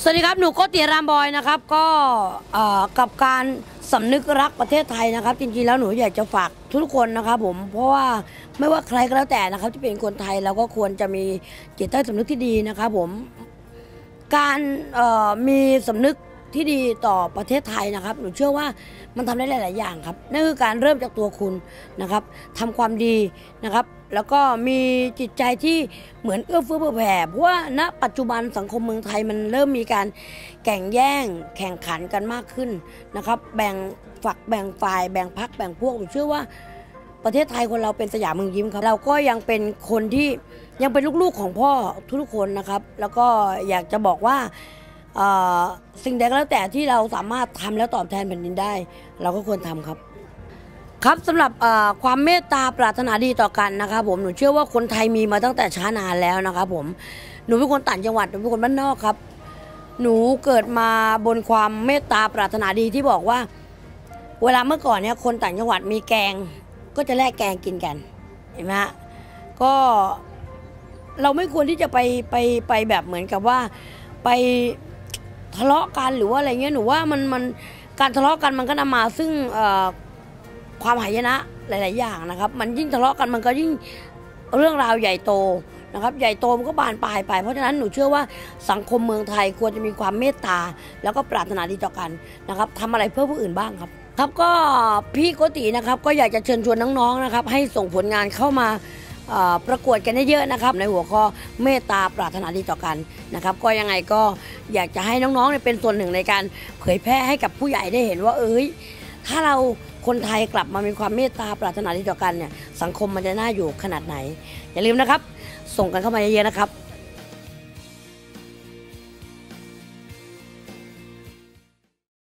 สวัสดีครับ หนูโกติรามบอยนะครับ ก็กับการสำนึกรักประเทศไทยนะครับ จริงๆแล้วหนูอยากจะฝากทุกคนนะครับผม เพราะว่าไม่ว่าใครก็แล้วแต่นะครับที่เป็นคนไทยเราก็ควรจะมีจิตใต้สำนึกที่ดีนะครับผม การมีสำนึก ที่ดีต่อประเทศไทยนะครับ หนูเชื่อว่ามันทำได้หลาย ๆ อย่างครับ นั่นคือการเริ่มจากตัวคุณนะครับทำความดีนะครับ แล้วก็มีจิตใจที่เหมือนเอื้อเฟื้อเผื่อแผ่เพราะว่าณปัจจุบันสังคมเมืองไทยมันเริ่มมีการแข่งแย่ง แข่งขันกันมากขึ้นนะครับ แบ่งฝักแบ่งฝ่าย แบ่งพักแบ่งพวกผมเชื่อว่าประเทศไทยคนเราเป็นสยามเมืองยิ้มครับ เราก็ยังเป็นคนที่ยังเป็นลูกๆของพ่อทุกๆคนนะครับ แล้วก็อยากจะบอกว่า สิ่งใดก็แล้วแต่ที่เราสามารถทำแล้วตอบแทนแผ่นดินได้ เราก็ควรทำครับ ครับสำหรับความเมตตาปรารถนาดีต่อกันนะครับผมหนูเชื่อว่าคนไทยมีมาตั้งแต่ช้านานแล้วนะครับผมหนูเป็นคนต่างจังหวัดหนูเป็นคนบ้านนอกครับ หนูเกิดมาบนความเมตตาปรารถนาดีที่บอกว่า เวลาเมื่อก่อนเนี่ยคนต่างจังหวัดมีแกง ก็จะแลกแกงกินกันเห็นไหมฮะก็เราไม่ควรที่จะไปไปไปแบบเหมือนกับว่าไป ทะเลาะกันหรือว่าอะไรเงี้ยหนูว่ามันมันการทะเลาะกันมันก็นำมาซึ่งความหายนะหลาย ๆ อย่างนะครับ มันยิ่งทะเลาะกันมันก็ยิ่งเรื่องราวใหญ่โตนะครับ ใหญ่โตมันก็บานปลายไป เพราะฉะนั้นหนูเชื่อว่าสังคมเมืองไทยควรจะมีความเมตตา แล้วก็ปรารถนาดีต่อกันนะครับทำอะไรเพื่อผู้อื่นบ้างครับ ครับก็พี่โกตินะครับก็อยากจะเชิญชวนน้อง ๆ นะครับ ให้ส่งผลงานเข้ามา ประกวดกันเยอะๆนะครับ ในหัวข้อเมตตาปรารถนาดีต่อกันนะครับ ก็ยังไงก็อยากจะให้น้องๆเนี่ยเป็นส่วนหนึ่งในการเผยแพร่ให้กับผู้ใหญ่ได้เห็นว่า เอ้ยถ้าเราคนไทยกลับมามีความเมตตาปรารถนาดีต่อกันเนี่ยสังคมมันจะน่าอยู่ขนาดไหน อย่าลืมนะครับ ส่งกันเข้ามาเยอะๆนะครับ